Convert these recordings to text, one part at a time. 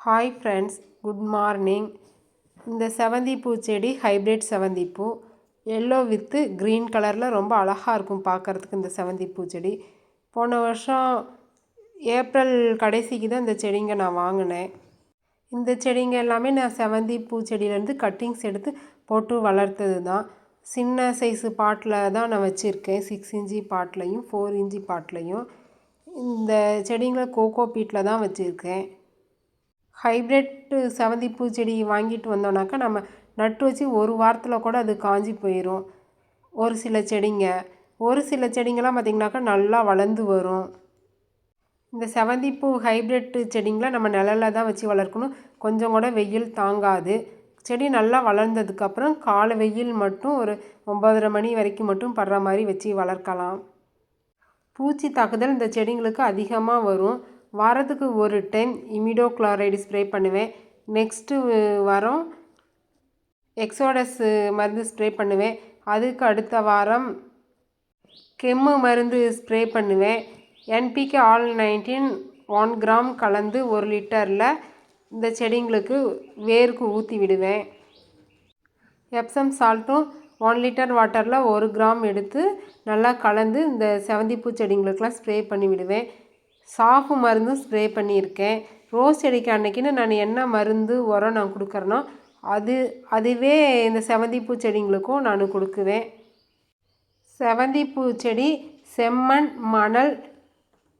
Hi friends good morning இந்த செவந்தி பூ செடி ஹைப்ரிட் செவந்தி பூ எல்லோ வித்து க்ரீன் கலரில் ரொம்ப அழகாக இருக்கும் பார்க்குறதுக்கு இந்த செவந்தி பூ செடி. போன வருஷம் ஏப்ரல் கடைசிக்கு தான் இந்த செடிங்க நான் வாங்கினேன். இந்த செடிங்க எல்லாமே நான் செவந்தி பூச்செடியிலேருந்து கட்டிங்ஸ் எடுத்து போட்டு வளர்த்தது தான். சின்ன சைஸு பாட்டில் தான் நான் வச்சுருக்கேன். சிக்ஸ் இன்ச்சி பாட்லையும் ஃபோர் இன்ச்சி பாட்லையும் இந்த செடிங்களை கோகோ பீட்டில் தான் வச்சுருக்கேன். ஹைப்ரிட் செவந்தி செடி வாங்கிட்டு வந்தோம்னாக்கா நம்ம நட்டு வச்சு ஒரு வாரத்தில் கூட அது காஞ்சி போயிடும் ஒரு சில செடிங்க. ஒரு சில செடிங்கெல்லாம் பார்த்திங்கனாக்கா நல்லா வளர்ந்து வரும். இந்த செவந்திப்பூ ஹைப்ரிட் செடிங்களை நம்ம நிழலில் தான் வச்சு வளர்க்கணும். கொஞ்சம் கூட வெயில் தாங்காது. செடி நல்லா வளர்ந்ததுக்கப்புறம் காலை வெயில் மட்டும் ஒரு ஒம்பதரை மணி வரைக்கும் மட்டும் படுற மாதிரி வச்சு வளர்க்கலாம். பூச்சி தாக்குதல் இந்த செடிங்களுக்கு அதிகமாக வரும். வாரத்துக்கு ஒரு டைம் இமிடோ குளோரைடு ஸ்ப்ரே பண்ணுவேன். நெக்ஸ்ட்டு வாரம் எக்ஸோடஸ் மருந்து ஸ்ப்ரே பண்ணுவேன். அதுக்கு அடுத்த வாரம் கெம்மு மருந்து ஸ்ப்ரே பண்ணுவேன். NPK all nineteen one gram கலந்து ஒரு லிட்டரில் இந்த செடிங்களுக்கு வேருக்கு ஊற்றி விடுவேன். எப்சம் சால்ட்டும் ஒன் லிட்டர் வாட்டரில் ஒரு கிராம் எடுத்து நல்லா கலந்து இந்த செவந்திப்பூ செடிங்களுக்கெலாம் ஸ்ப்ரே பண்ணி விடுவேன். சாஃபு மருந்தும் ஸ்ப்ரே பண்ணியிருக்கேன். ரோஸ் செடிக்கு அன்னைக்குன்னு நான் என்ன மருந்து உரம் நான் கொடுக்குறேனோ அது அதுவே இந்த செவந்திப்பூ செடிங்களுக்கும் நான் கொடுக்குவேன். செவந்திப்பூ செடி செம்மண் மணல்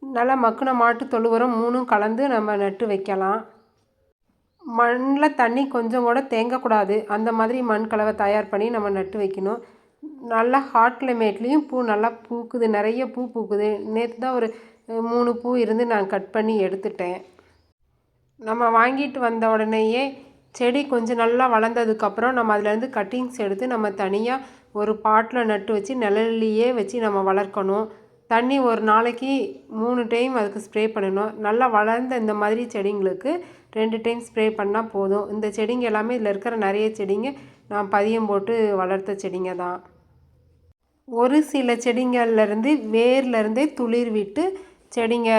நல்லா மக்குன மாட்டு தொழுவரம் மூணும் கலந்து நம்ம நட்டு வைக்கலாம். மண்ணில் தண்ணி கொஞ்சம் கூட தேங்கக்கூடாது அந்த மாதிரி மண் கலவை தயார் பண்ணி நம்ம நட்டு வைக்கணும். நல்லா ஹாட் கிளைமேட்லேயும் பூ நல்லா பூக்குது. நிறைய பூ பூக்குது. நேற்று தான் ஒரு மூணு பூ இருந்து நான் கட் பண்ணி எடுத்துட்டேன். நம்ம வாங்கிட்டு வந்த உடனேயே செடி கொஞ்சம் நல்லா வளர்ந்ததுக்கப்புறம் நம்ம அதுலேருந்து கட்டிங்ஸ் எடுத்து நம்ம தனியாக ஒரு பாட்டில் நட்டு வச்சு நிழல்லையே வச்சு நம்ம வளர்க்கணும். தண்ணி ஒரு நாளைக்கு மூணு டைம் அதுக்கு ஸ்ப்ரே பண்ணணும். நல்லா வளர்ந்த இந்த மாதிரி செடிங்களுக்கு ரெண்டு டைம் ஸ்ப்ரே பண்ணால் போதும். இந்த செடிங்க எல்லாமே இதில் இருக்கிற நிறைய செடிங்க நான் பதியம் போட்டு வளர்த்த செடிங்க தான். ஒரு சில செடிங்கள்லேருந்து வேர்லேருந்தே துளிர் விட்டு செடிங்க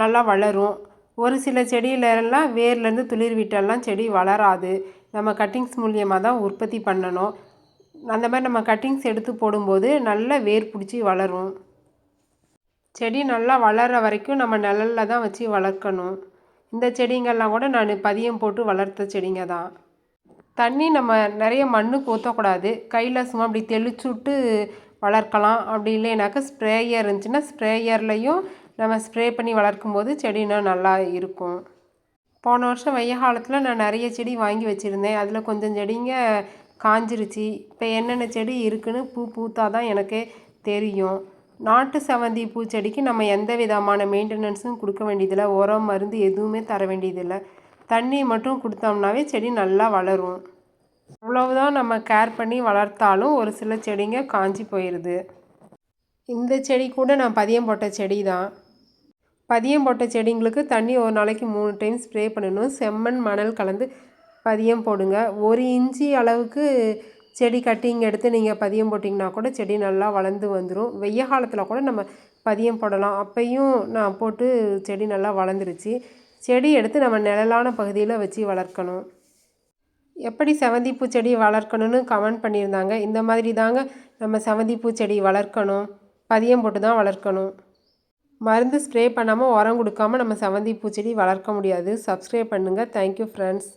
நல்லா வளரும். ஒரு சில செடியிலலாம் வேர்லேருந்து துளிர் விட்டெல்லாம் செடி வளராது. நம்ம கட்டிங்ஸ் மூலியமாக தான் உற்பத்தி பண்ணணும். அந்த மாதிரி நம்ம கட்டிங்ஸ் எடுத்து போடும்போது நல்ல வேர் பிடிச்சி வளரும். செடி நல்லா வளர்கிற வரைக்கும் நம்ம நிழலில் தான் வச்சு வளர்க்கணும். இந்த செடிங்கள்லாம் கூட நான் பதியம் போட்டு வளர்த்த செடிங்க தான். தண்ணி நம்ம நிறைய மண்ணுக்கு ஊற்றக்கூடாது கையில் சும்மா அப்படி தெளிச்சு விட்டு வளர்க்கலாம். அப்படி இல்லைனாக்கா ஸ்ப்ரேயர் இருந்துச்சுன்னா ஸ்ப்ரேயர்லேயும் நம்ம ஸ்ப்ரே பண்ணி வளர்க்கும் போது செடினா நல்லா இருக்கும். போன வருஷம் வெய்ய காலத்தில் நான் நிறைய செடி வாங்கி வச்சுருந்தேன். அதில் கொஞ்சம் செடிங்க காஞ்சிருச்சு. இப்போ என்னென்ன செடி இருக்குன்னு பூ பூத்தா தான் எனக்கே தெரியும். நாட்டு செவந்தி பூச்செடிக்கு நம்ம எந்த விதமான மெயின்டெனன்ஸும் கொடுக்க வேண்டியதில்லை. உரம் மருந்து எதுவுமே தர வேண்டியதில்லை. தண்ணி மட்டும் கொடுத்தோம்னாவே செடி நல்லா வளரும். அவ்வளவுதான் நம்ம கேர் பண்ணி வளர்த்தாலும் ஒரு சில செடிங்க காஞ்சி போயிடுது இந்த செடி கூட நான் பதியம் போட்ட செடி தான் பதியம் போட்ட செடிங்களுக்கு தண்ணி ஒரு நாளைக்கு மூணு டைம் ஸ்ப்ரே பண்ணணும். செம்மண் மணல் கலந்து பதியம் போடுங்க. ஒரு இன்ச்சி அளவுக்கு செடி கட்டிங் எடுத்து நீங்கள் பதியம் போட்டிங்கன்னா கூட செடி நல்லா வளர்ந்து வந்துடும் வெய்ய காலத்தில் கூட நம்ம பதியம் போடலாம். அப்பையும் நான் போட்டு செடி நல்லா வளர்ந்துருச்சு. செடி எடுத்து நம்ம நிழலான பகுதியில் வச்சு வளர்க்கணும். எப்படி செவந்திப்பூ செடி வளர்க்கணும்னு கமெண்ட் பண்ணியிருந்தாங்க. இந்த மாதிரி தாங்க நம்ம செவந்திப்பூ செடி வளர்க்கணும். பதியம் போட்டு தான் வளர்க்கணும். மருந்து ஸ்ப்ரே பண்ணாமல் உரம் கொடுக்காமல் நம்ம செவந்தி பூச்செடி வளர்க்க முடியாது. சப்ஸ்கிரைப் பண்ணுங்கள் தேங்க்யூ ஃப்ரெண்ட்ஸ்